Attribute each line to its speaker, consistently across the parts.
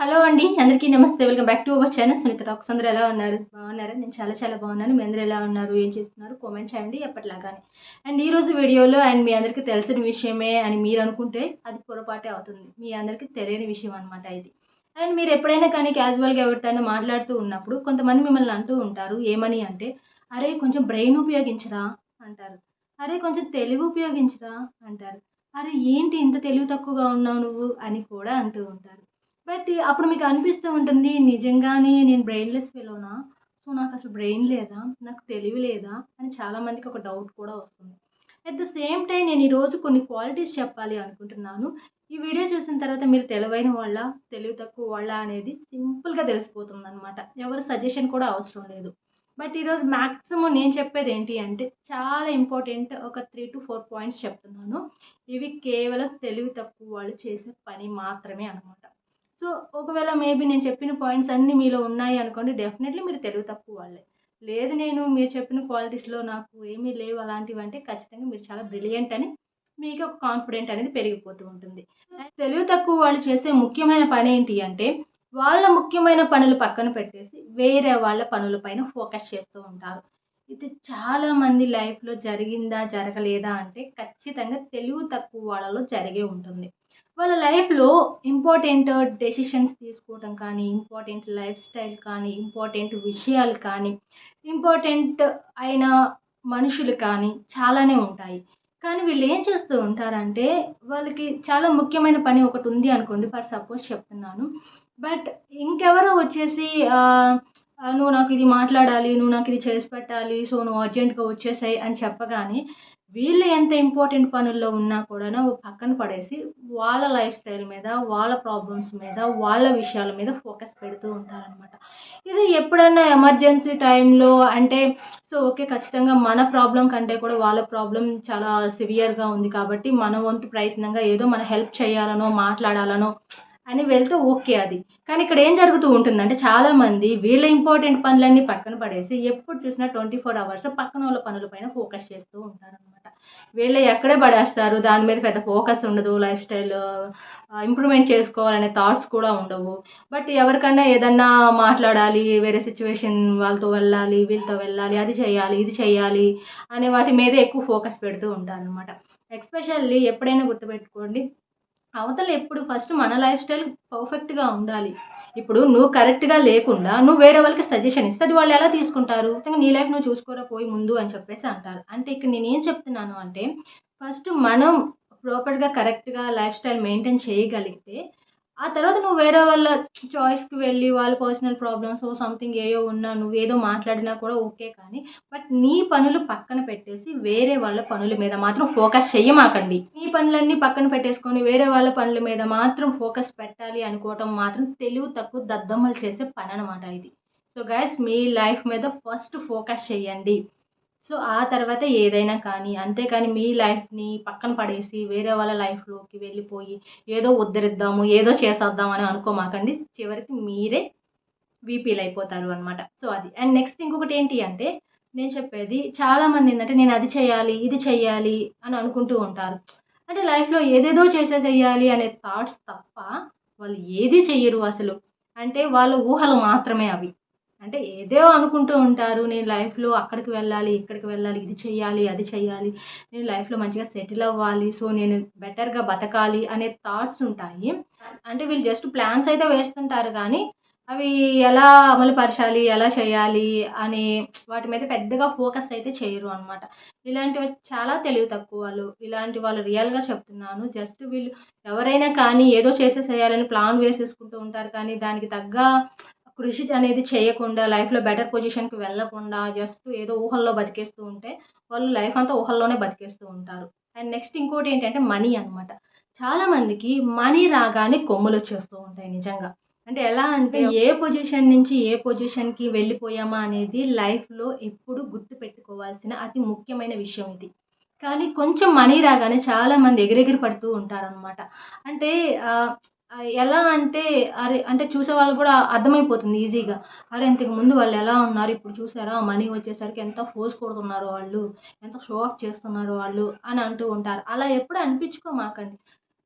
Speaker 1: Hello అండి అందరికీ నమస్తే. Welcome back to our channel. Sunitha talks. అందరూ ఎలా ఉన్నారు? బాగున్నారా? నేను చాలా చాలా బాగున్నాను. మీ అందరూ ఎలా ఉన్నారు? ఏం చేస్తున్నారు? కామెంట్ చేయండి ఎప్పటిలాగానే. అండ్ ఈరోజు వీడియోలో అండ్ మీ అందరికీ తెలిసిన విషయమే అని మీరు అనుకుంటే అది పొరపాటే అవుతుంది. మీ అందరికీ తెలియని విషయం అనమాట ఇది. అండ్ మీరు ఎప్పుడైనా కానీ క్యాజువల్గా ఎవరితోనైనా మాట్లాడుతూ ఉన్నప్పుడు కొంతమంది మిమ్మల్ని అంటూ ఉంటారు. ఏమని అంటే అరే కొంచెం బ్రెయిన్ ఉపయోగించరా? అంటారు. అరే కొంచెం తెలివి ఉపయోగించరా? అంటారు. అరే ఏంటి ఇంత తెలివి తక్కువగా ఉన్నావు నువ్వు? అని కూడా అంటూ ఉంటారు. బట్ అప్పుడు మీకు అనిపిస్తూ ఉంటుంది నిజంగానే నేను బ్రెయిన్లెస్ ఫెలోనా సో నాకు అసలు బ్రెయిన్ లేదా? నాకు తెలివి లేదా? అని చాలామందికి ఒక డౌట్ కూడా వస్తుంది. అట్ ద సేమ్ టైం నేను ఈరోజు కొన్ని క్వాలిటీస్ చెప్పాలి అనుకుంటున్నాను. ఈ వీడియో చూసిన తర్వాత మీరు తెలివైన వాళ్ళ తెలివి తక్కువ వాళ్ళ అనేది సింపుల్గా తెలిసిపోతుంది అనమాట ఎవరు సజెషన్ కూడా అవసరం లేదు. బట్ ఈరోజు మ్యాక్సిమం నేను చెప్పేది ఏంటి అంటే చాలా ఇంపార్టెంట్ ఒక త్రీ టు ఫోర్ పాయింట్స్ చెప్తున్నాను. ఇవి కేవలం తెలివి తక్కువ వాళ్ళు చేసే పని మాత్రమే అనమాట సో ఒకవేళ మేబీ నేను చెప్పిన పాయింట్స్ అన్నీ మీలో ఉన్నాయి అనుకోండి డెఫినెట్లీ మీరు తెలుగు తక్కువ వాళ్ళే. లేదు నేను మీరు చెప్పిన క్వాలిటీస్లో నాకు ఏమీ లేవు అలాంటివి అంటే ఖచ్చితంగా మీరు చాలా బ్రిలియంట్ అని మీకు ఒక కాన్ఫిడెంట్ అనేది పెరిగిపోతూ ఉంటుంది. తెలివి తక్కువ వాళ్ళు చేసే ముఖ్యమైన పని ఏంటి అంటే వాళ్ళ ముఖ్యమైన పనులు పక్కన పెట్టేసి వేరే వాళ్ళ పనులపైన ఫోకస్ చేస్తూ ఉంటారు. ఇది చాలా మంది లైఫ్లో జరిగిందా జరగలేదా అంటే ఖచ్చితంగా తెలివి తక్కువ వాళ్ళలో జరిగే ఉంటుంది. వాళ్ళ లైఫ్లో ఇంపార్టెంట్ డెసిషన్స్ తీసుకోవటం కానీ ఇంపార్టెంట్ లైఫ్ స్టైల్ కానీ ఇంపార్టెంట్ విషయాలు కానీ ఇంపార్టెంట్ అయిన మనుషులు కానీ చాలానే ఉంటాయి. కానీ వీళ్ళు ఏం చేస్తూ ఉంటారంటే వాళ్ళకి చాలా ముఖ్యమైన పని ఒకటి ఉంది అనుకోండి ఫర్ సపోజ్ చెప్తున్నాను. బట్ ఇంకెవరో వచ్చేసి నువ్వు నాకు ఇది మాట్లాడాలి నువ్వు నాకు ఇది చేసి పెట్టాలి సో నువ్వు అర్జెంట్గా వచ్చేసాయి అని చెప్పగానే వీళ్ళు ఎంత ఇంపార్టెంట్ పనుల్లో ఉన్నా కూడా పక్కన పడేసి వాళ్ళ లైఫ్ స్టైల్ మీద వాళ్ళ ప్రాబ్లమ్స్ మీద వాళ్ళ విషయాల మీద ఫోకస్ పెడుతూ ఉంటారనమాట ఇది ఎప్పుడన్నా ఎమర్జెన్సీ టైంలో అంటే సో ఓకే ఖచ్చితంగా మన ప్రాబ్లం కంటే కూడా వాళ్ళ ప్రాబ్లం చాలా సివియర్గా ఉంది కాబట్టి మన వంతు ప్రయత్నంగా ఏదో మన హెల్ప్ చేయాలనో మాట్లాడాలనో అని వెళ్తే ఓకే అది. కానీ ఇక్కడ ఏం జరుగుతూ ఉంటుందంటే చాలామంది వీళ్ళ ఇంపార్టెంట్ పనులన్నీ పక్కన పడేసి ఎప్పుడు చూసినా ట్వంటీ ఫోర్ అవర్స్ పక్కన వాళ్ళ పనుల పైన ఫోకస్ చేస్తూ ఉంటారనమాట వీళ్ళు ఎక్కడే పడేస్తారు దాని మీద పెద్ద ఫోకస్ ఉండదు లైఫ్ స్టైల్ ఇంప్రూవ్మెంట్ చేసుకోవాలనే థాట్స్ కూడా ఉండవు. బట్ ఎవరికన్నా ఏదన్నా మాట్లాడాలి వేరే సిచ్యువేషన్ వాళ్ళతో వెళ్ళాలి వీళ్ళతో వెళ్ళాలి అది చేయాలి ఇది చేయాలి అనే వాటి మీద ఎక్కువ ఫోకస్ పెడుతూ ఉంటారనమాట ఎక్స్పెషల్లీ ఎప్పుడైనా గుర్తుపెట్టుకోండి అవతల ఎప్పుడు ఫస్ట్ మన లైఫ్ స్టైల్ పర్ఫెక్ట్గా ఉండాలి. ఇప్పుడు నువ్వు కరెక్ట్గా లేకుండా నువ్వు వేరే వాళ్ళకి సజెషన్ ఇస్తే అది వాళ్ళు ఎలా తీసుకుంటారు? నీ లైఫ్ నువ్వు చూసుకోరా పోయి ముందు అని చెప్పేసి అంటారు. అంటే ఇక్కడ నేను ఏం చెప్తున్నాను అంటే ఫస్ట్ మనం ప్రాపర్గా కరెక్ట్గా లైఫ్ స్టైల్ మెయింటైన్ చేయగలిగితే ఆ తర్వాత నువ్వు వేరే వాళ్ళ చాయిస్కి వెళ్ళి వాళ్ళ పర్సనల్ ప్రాబ్లమ్స్ సంథింగ్ ఏయో ఉన్నా నువ్వు ఏదో మాట్లాడినా కూడా ఓకే కానీ బట్ నీ పనులు పక్కన పెట్టేసి వేరే వాళ్ళ పనుల మీద మాత్రం ఫోకస్ చెయ్యమాకండి. నీ పనులన్నీ పక్కన పెట్టేసుకొని వేరే వాళ్ళ పనుల మీద మాత్రం ఫోకస్ పెట్టాలి అనుకోవటం మాత్రం తెలివి తక్కువ దద్దమ్మలు చేసే పని అనమాట ఇది. సో గైస్ మీ లైఫ్ మీద ఫస్ట్ ఫోకస్ చేయండి సో ఆ తర్వాత ఏదైనా కానీ అంతేకాని మీ లైఫ్ని పక్కన పడేసి వేరే వాళ్ళ లైఫ్లోకి వెళ్ళిపోయి ఏదో ఉద్ధరిద్దాము ఏదో చేసేద్దాం అని అనుకోమాకండి. చివరికి మీరే వీపీలు అయిపోతారు అనమాట సో అది. అండ్ నెక్స్ట్ ఇంకొకటి ఏంటి అంటే నేను చెప్పేది చాలామంది ఏంటంటే నేను అది చేయాలి ఇది చేయాలి అని అనుకుంటూ ఉంటారు. అంటే లైఫ్లో ఏదేదో చేసేసేయాలి అనే థాట్స్ తప్ప వాళ్ళు ఏది చెయ్యరు అసలు. అంటే వాళ్ళ ఊహలు మాత్రమే అవి. అంటే ఏదో అనుకుంటూ ఉంటారు నేను లైఫ్లో అక్కడికి వెళ్ళాలి ఇక్కడికి వెళ్ళాలి ఇది చెయ్యాలి అది చెయ్యాలి నేను లైఫ్లో మంచిగా సెటిల్ అవ్వాలి సో నేను బెటర్గా బతకాలి అనే థాట్స్ ఉంటాయి. అంటే వీళ్ళు జస్ట్ ప్లాన్స్ అయితే వేస్తుంటారు కానీ అవి ఎలా అమలు పరచాలి ఎలా చేయాలి అని వాటి మీద పెద్దగా ఫోకస్ అయితే చేయరు అనమాట ఇలాంటివి చాలా తెలివి తక్కువ వాళ్ళు. ఇలాంటి వాళ్ళు రియల్గా చెప్తున్నాను. జస్ట్ వీళ్ళు ఎవరైనా కానీ ఏదో చేసేసేయాలని ప్లాన్ వేసేసుకుంటూ ఉంటారు కానీ దానికి తగ్గ కృషి అనేది చేయకుండా లైఫ్లో బెటర్ పొజిషన్కి వెళ్ళకుండా జస్ట్ ఏదో ఊహల్లో బతికేస్తూ ఉంటే వాళ్ళు లైఫ్ అంతా ఊహల్లోనే బతికేస్తూ ఉంటారు. అండ్ నెక్స్ట్ ఇంకోటి ఏంటంటే మనీ అనమాట చాలామందికి మనీ రాగానే కొమ్ములు వచ్చేస్తూ ఉంటాయి నిజంగా. అంటే ఎలా అంటే ఏ పొజిషన్ నుంచి ఏ పొజిషన్కి వెళ్ళిపోయామా అనేది లైఫ్లో ఎప్పుడు గుర్తు పెట్టుకోవాల్సిన అతి ముఖ్యమైన విషయం ఇది. కానీ కొంచెం మనీ రాగానే చాలామంది ఎగిరెగిరి పడుతూ ఉంటారనమాట అంటే ఎలా అంటే అరే అంటే చూసే వాళ్ళకి కూడా అర్థమైపోతుంది ఈజీగా. అరే! ఇంతకు ముందు వాళ్ళు ఎలా ఉన్నారు, ఇప్పుడు చూసారా మనీ వచ్చేసరికి ఎంత ఫోర్స్ కొడుతున్నారు వాళ్ళు, ఎంత షో ఆఫ్ చేస్తున్నారు వాళ్ళు అని అంటూ ఉంటారు. అలా ఎప్పుడు అనిపించుకోమాకండి.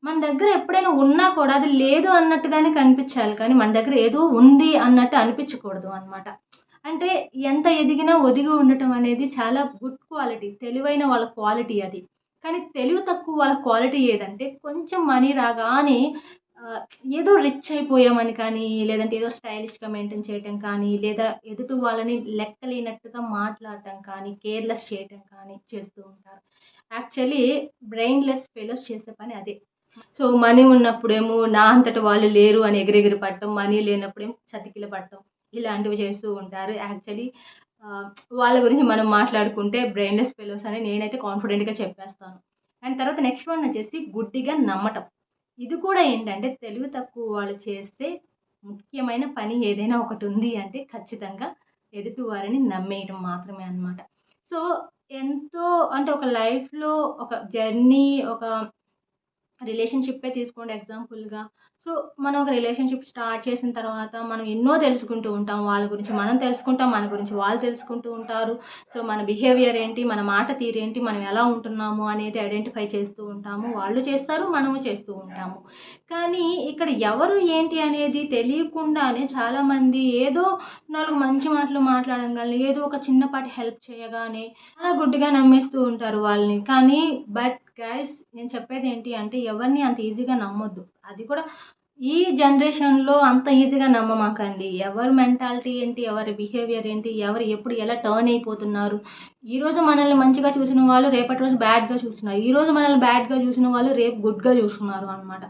Speaker 1: మన దగ్గర ఎప్పుడైనా ఉన్నా కూడా అది లేదు అన్నట్టుగానే కనిపించాలి కానీ మన దగ్గర ఏదో ఉంది అన్నట్టు అనిపించకూడదు అనమాట. అంటే ఎంత ఎదిగినా ఒదిగి ఉండటం అనేది చాలా గుడ్ క్వాలిటీ. తెలివైన వాళ్ళ క్వాలిటీ అది. కానీ తెలివి తక్కువ వాళ్ళ క్వాలిటీ ఏదంటే కొంచెం మనీ రాగానే ఏదో రిచ్ అయిపోయామని కానీ, లేదంటే ఏదో స్టైలిష్‌గా మెయింటైన్ చేయటం కానీ, లేదా ఎదుటి వాళ్ళని లెక్కలేనట్టుగా మాట్లాడటం కానీ, కేర్‌లెస్ చేయటం కానీ చేస్తూ ఉంటారు. యాక్చువల్లీ బ్రెయిన్‌లెస్ ఫెలోస్ చేసే పని అదే. సో, మనీ ఉన్నప్పుడేమో నా అంతటి వాళ్ళు లేరు అని ఎగిరెగిరి పడటం, మనీ లేనప్పుడేమో చతికిల పడటం ఇలాంటివి చేస్తూ ఉంటారు. యాక్చువల్లీ వాళ్ళ గురించి మనం మాట్లాడుకుంటే బ్రెయిన్‌లెస్ ఫెలోస్ అని నేనైతే కాన్ఫిడెంట్‌గా చెప్పేస్తాను. అండ్ తర్వాత నెక్స్ట్ వన్ వచ్చేసి గుడ్డిగా నమ్మటం. ఇది కూడా ఏంటంటే తెలివి తక్కువ వాళ్ళు చేస్తే ముఖ్యమైన పని ఏదైనా ఒకటి ఉంది అంటే ఖచ్చితంగా ఎదుటి వారిని నమ్మేయడం మాత్రమే అనమాట. సో, ఎంతో అంటే ఒక లైఫ్‌లో ఒక జర్నీ ఒక రిలేషన్‌షిప్పే తీసుకోండి ఎగ్జాంపుల్‌గా. సో, మనం ఒక రిలేషన్‌షిప్ స్టార్ట్ చేసిన తర్వాత మనం ఎన్నో తెలుసుకుంటూ ఉంటాం. వాళ్ళ గురించి మనం తెలుసుకుంటాం. మన గురించి వాళ్ళు తెలుసుకుంటూ ఉంటారు. సో, మన బిహేవియర్ ఏంటి, మన మాట తీరేంటి, మనం ఎలా ఉంటున్నాము అనేది ఐడెంటిఫై చేస్తూ ఉంటాము. వాళ్ళు చేస్తారు. మనము చేస్తూ ఉంటాము. కానీ ఇక్కడ ఎవరు ఏంటి అనేది తెలియకుండానే చాలామంది ఏదో నాలుగు మంచి మాటలు మాట్లాడడం కానీ ఏదో ఒక చిన్నపాటి హెల్ప్ చేయగానే చాలా గుడ్డిగా నమ్మేస్తూ ఉంటారు వాళ్ళని. కానీ బట్ గైస్ నేను చెప్పేది ఏంటి అంటే ఎవరిని అంత ఈజీగా నమ్మొద్దు. అది కూడా ఈ జనరేషన్‌లో అంత ఈజీగా నమ్మమాకండి. ఎవరి మెంటాలిటీ ఏంటి, ఎవరి బిహేవియర్ ఏంటి, ఎవరు ఎప్పుడు ఎలా టర్న్ అయిపోతున్నారు. ఈరోజు మనల్ని మంచిగా చూసిన వాళ్ళు రేపటి రోజు బ్యాడ్‌గా చూస్తున్నారు. ఈరోజు మనల్ని బ్యాడ్‌గా చూసిన వాళ్ళు రేపు గుడ్‌గా చూస్తున్నారు అనమాట.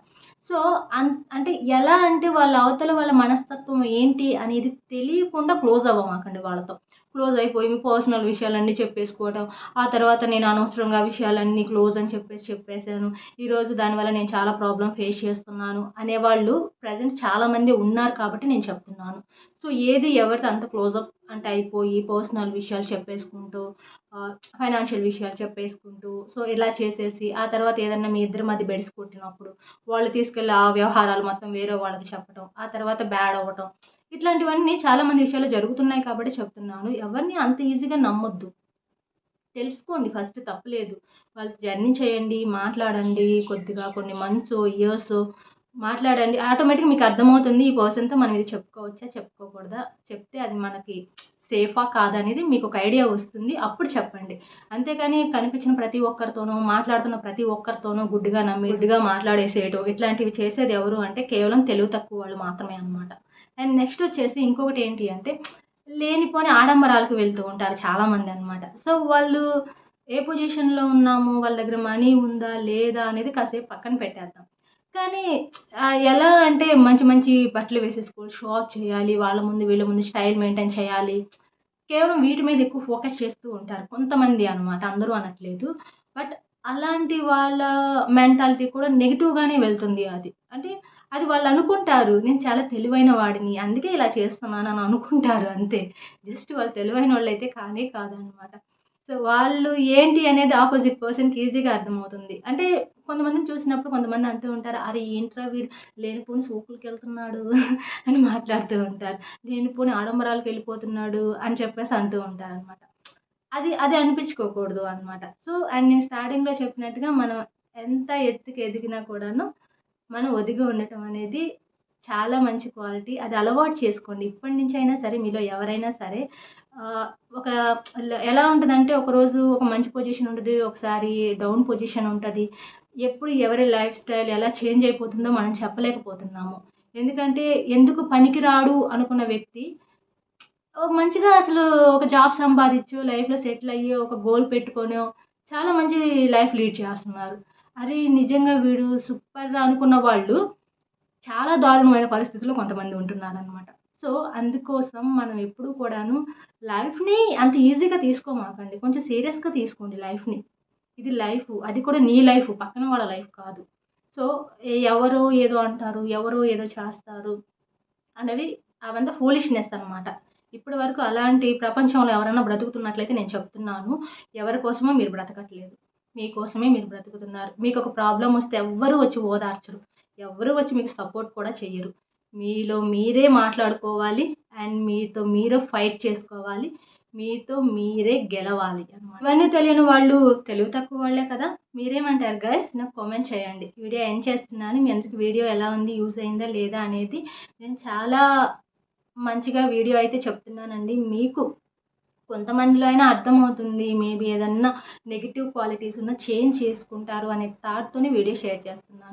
Speaker 1: సో, అన్ అంటే ఎలా అంటే వాళ్ళ అవతల వాళ్ళ మనస్తత్వం ఏంటి అనేది తెలియకుండా క్లోజ్ అవ్వమాకండి వాళ్ళతో. క్లోజ్ అయిపోయి మీ పర్సనల్ విషయాలన్నీ చెప్పేసుకోవటం. ఆ తర్వాత నేను అనవసరంగా విషయాలన్నీ క్లోజ్ అని చెప్పేసి చెప్పేసాను. ఈరోజు దానివల్ల నేను చాలా ప్రాబ్లమ్ ఫేస్ చేస్తున్నాను అనేవాళ్ళు ప్రజెంట్ చాలామంది ఉన్నారు కాబట్టి నేను చెప్తున్నాను. సో, ఏది ఎవరితో అంత క్లోజప్ అంటే అయిపోయి పర్సనల్ విషయాలు చెప్పేసుకుంటూ ఫైనాన్షియల్ విషయాలు చెప్పేసుకుంటూ సో, ఇలా చేసేసి ఆ తర్వాత ఏదన్నా మీ ఇద్దరి మధ్య బెడిసి కొట్టినప్పుడు వాళ్ళు తీసుకెళ్ళి ఆ వ్యవహారాలు మొత్తం వేరే వాళ్ళకి చెప్పటం. ఆ తర్వాత బ్యాడ్ అవ్వటం. ఇట్లాంటివన్నీ చాలామంది విషయాల్లో జరుగుతున్నాయి కాబట్టి చెప్తున్నాను. ఎవరిని అంత ఈజీగా నమ్మొద్దు. తెలుసుకోండి ఫస్ట్ తప్పులేదు. వాళ్ళు జర్నీ చేయండి, మాట్లాడండి కొద్దిగా కొన్ని మంత్సో, ఇయర్స్ మాట్లాడండి. ఆటోమేటిక్‌గా మీకు అర్థమవుతుంది ఈ పర్సన్‌తో మనం ఇది చెప్పుకోవచ్చా, చెప్పుకోకూడదా, చెప్తే అది మనకి సేఫా కాదా అనేది మీకు ఒక ఐడియా వస్తుంది. అప్పుడు చెప్పండి. అంతేకాని కనిపించిన ప్రతి ఒక్కరితోనూ, మాట్లాడుతున్న ప్రతి ఒక్కరితోనూ గుడ్డిగా నమ్మి, గుడ్డిగా మాట్లాడేసేయటం ఇట్లాంటివి చేసేది ఎవరు అంటే కేవలం తెలివి తక్కువ వాళ్ళు మాత్రమే అనమాట. అండ్ నెక్స్ట్ వచ్చేసి ఇంకొకటి ఏంటి అంటే లేనిపోని ఆడంబరాలకు వెళ్తూ ఉంటారు చాలామంది అనమాట. సో, వాళ్ళు ఏ పొజిషన్‌లో ఉన్నాము, వాళ్ళ దగ్గర మనీ ఉందా, లేదా అనేది కాసేపు పక్కన పెట్టేద్దాం. కానీ ఎలా అంటే మంచి మంచి బట్టలు వేసేసుకోవాలి, షో ఆఫ్ చేయాలి, వాళ్ళ ముందు వీళ్ళ ముందు స్టైల్ మెయింటైన్ చేయాలి. కేవలం వీటి మీద ఎక్కువ ఫోకస్ చేస్తూ ఉంటారు. కొంతమంది అనమాట. అందరూ అనట్లేదు. బట్ అలాంటి వాళ్ళ మెంటాలిటీ కూడా నెగిటివ్గానే వెళ్తుంది అది. అంటే అది వాళ్ళు అనుకుంటారు నేను చాలా తెలివైన వాడిని. అందుకే ఇలా చేస్తున్నాను అని అనుకుంటారు అంతే. జస్ట్ వాళ్ళు తెలివైన వాళ్ళైతే కానే కాదనమాట. సో, వాళ్ళు ఏంటి అనేది ఆపోజిట్ పర్సన్‌కి ఈజీగా అర్థమవుతుంది. అంటే కొంతమందిని చూసినప్పుడు కొంతమంది అంటూ ఉంటారు. అరే! ఏంట్రా వీడు లేనిపోని సోకులకెళ్తున్నాడు అని మాట్లాడుతూ ఉంటారు. లేనిపోని ఆడంబరాలకు వెళ్ళిపోతున్నాడు అని చెప్పేసి అంటూ ఉంటారనమాట. అది అది అనిపించుకోకూడదు అనమాట. సో, అండ్ నేను స్టార్టింగ్‌లో చెప్పినట్టుగా మనం ఎంత ఎత్తుకు ఎదిగినా కూడాను మనం ఒదిగి ఉండటం అనేది చాలా మంచి క్వాలిటీ. అది అలవాటు చేసుకోండి. ఇప్పటి అయినా సరే మీలో ఎవరైనా సరే ఒక ఎలా ఉంటుందంటే ఒకరోజు ఒక మంచి పొజిషన్ ఉంటుంది ఒకసారి డౌన్ పొజిషన్ ఉంటుంది ఎప్పుడు ఎవరి లైఫ్ స్టైల్ ఎలా చేంజ్ అయిపోతుందో మనం చెప్పలేకపోతున్నాము. ఎందుకంటే ఎందుకు పనికిరాడు అనుకున్న వ్యక్తి మంచిగా అసలు ఒక జాబ్ సంపాదించు లైఫ్‌లో సెటిల్ అయ్యి ఒక గోల్ పెట్టుకొని చాలా మంచి లైఫ్ లీడ్ చేస్తున్నారు. అరే! నిజంగా వీడు సూపర్ అనుకున్న వాళ్ళు చాలా దారుణమైన పరిస్థితుల్లో కొంతమంది ఉంటున్నారనమాట. సో, అందుకోసం మనం ఎప్పుడూ కూడాను లైఫ్‌ని అంత ఈజీగా తీసుకోమాకండి. కొంచెం సీరియస్‌గా తీసుకోండి లైఫ్‌ని. ఇది లైఫ్ అది కూడా నీ లైఫ్ పక్కన వాళ్ళ లైఫ్ కాదు. సో, ఎవరో ఏదో అంటారు. ఎవరో ఏదో చేస్తారు అనేవి అవంతా ఫూలిష్‌నెస్ అనమాట. ఇప్పటి వరకు అలాంటి ప్రపంచంలో ఎవరైనా బ్రతుకుతున్నట్లయితే నేను చెప్తున్నాను. ఎవరి కోసమో మీరు బ్రతకట్లేదు. మీకోసమే మీరు బ్రతుకుతున్నారు. మీకు ఒక ప్రాబ్లం వస్తే ఎవ్వరూ వచ్చి ఓదార్చరు. ఎవ్వరూ వచ్చి మీకు సపోర్ట్ కూడా చెయ్యరు. మీలో మీరే మాట్లాడుకోవాలి అండ్ మీతో మీరే ఫైట్ చేసుకోవాలి. మీతో మీరే గెలవాలి అనమాట ఇవన్నీ తెలియని వాళ్ళు తెలివి తక్కువ వాళ్ళే కదా. మీరేమంటారు గైస్ నాకు కామెంట్ చేయండి. వీడియో ఎండ్ చేస్తున్నాను. మీ అందరికి వీడియో ఎలా ఉంది? యూజ్ అయిందా? లేదా? అనేది నేను చాలా మంచిగా వీడియో అయితే చెప్తున్నానండి. మీకు కొంతమందిలో అయినా అర్థమవుతుంది మేబీ ఏదన్నా నెగిటివ్ క్వాలిటీస్ ఉన్న చేంజ్ చేసుకుంటారు అనే థాట్తోనే వీడియో షేర్ చేస్తున్నాను.